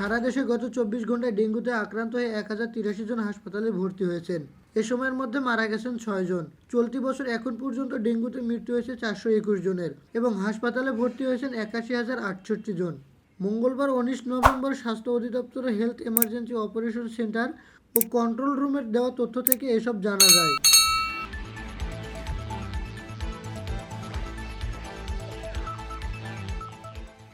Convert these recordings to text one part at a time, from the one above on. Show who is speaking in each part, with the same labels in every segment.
Speaker 1: সারা দেশে গত চব্বিশ ঘন্টায় ডেঙ্গুতে আক্রান্ত হয়ে এক হাজার তিরাশি জন হাসপাতালে ভর্তি হয়েছেন। এ সময়ের মধ্যে মারা গেছেন ছয় জন। চলতি বছর এখন পর্যন্ত ডেঙ্গুতে মৃত্যু হয়েছে চারশো একুশ জনের এবং হাসপাতালে ভর্তি হয়েছেন একাশি হাজার আটষট্টি জন। মঙ্গলবার উনিশ নভেম্বর স্বাস্থ্য অধিদপ্তরের হেলথ এমার্জেন্সি অপারেশন সেন্টার ও কন্ট্রোল রুমের দেওয়া তথ্য থেকে এসব জানা যায়।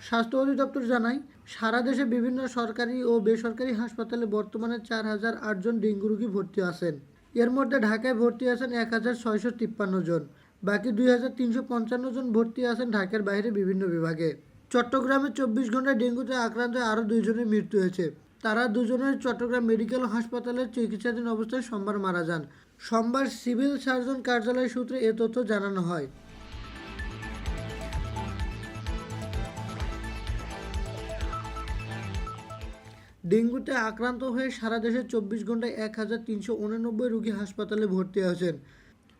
Speaker 1: স্বাস্থ্য অধিদপ্তর জানায়, সারা দেশে বিভিন্ন সরকারি ও বেসরকারি হাসপাতালে বর্তমানে চার হাজার আটজন ডেঙ্গু রোগী ভর্তি আছেন। এর মধ্যে ঢাকায় ভর্তি আছেন এক হাজার ছয়শো তিপ্পান্ন জন। বাকি দুই হাজার তিনশো পঞ্চান্ন জন ভর্তি আছেন ঢাকার বাইরে বিভিন্ন বিভাগে। চট্টগ্রামে চব্বিশ ঘন্টায় ডেঙ্গুতে আক্রান্ত আরও দুইজনের মৃত্যু হয়েছে। তারা দুজনের চট্টগ্রাম মেডিকেল হাসপাতালে চিকিৎসাধীন অবস্থায় সোমবার মারা যান। সোমবার সিভিল সার্জন কার্যালয় সূত্রে এ তথ্য জানানো হয়। ডেঙ্গুতে আক্রান্ত হয়ে সারা দেশে চব্বিশ ঘন্টায় এক হাজার তিনশো উননব্বই রোগী হাসপাতালে ভর্তি আছেন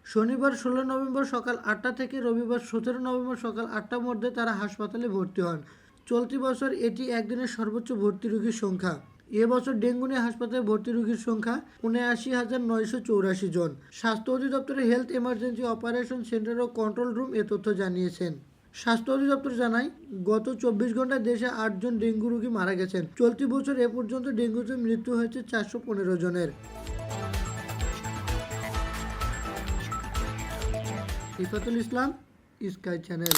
Speaker 1: শনিবার ষোলো নভেম্বর সকাল আটটা থেকে রবিবার সতেরো নভেম্বর সকাল আটটার মধ্যে তারা হাসপাতালে ভর্তি হন। চলতি বছর এটি একদিনের সর্বোচ্চ ভর্তি রোগীর সংখ্যা। এবছর ডেঙ্গু নিয়ে হাসপাতালে ভর্তি রোগীর সংখ্যা উনআশি হাজার নয়শো চৌরাশি জন। স্বাস্থ্য অধিদপ্তরের হেলথ এমার্জেন্সি অপারেশন সেন্টার ও কন্ট্রোল রুম এ তথ্য জানিয়েছেন। স্বাস্থ্য অধিদপ্তর জানায়, গত চব্বিশ ঘন্টায় দেশে আটজন ডেঙ্গু রোগী মারা গেছেন। চলতি বছর এ পর্যন্ত ডেঙ্গুতে মৃত্যু হয়েছে চারশো পনেরো জনের। Islam, sky channel.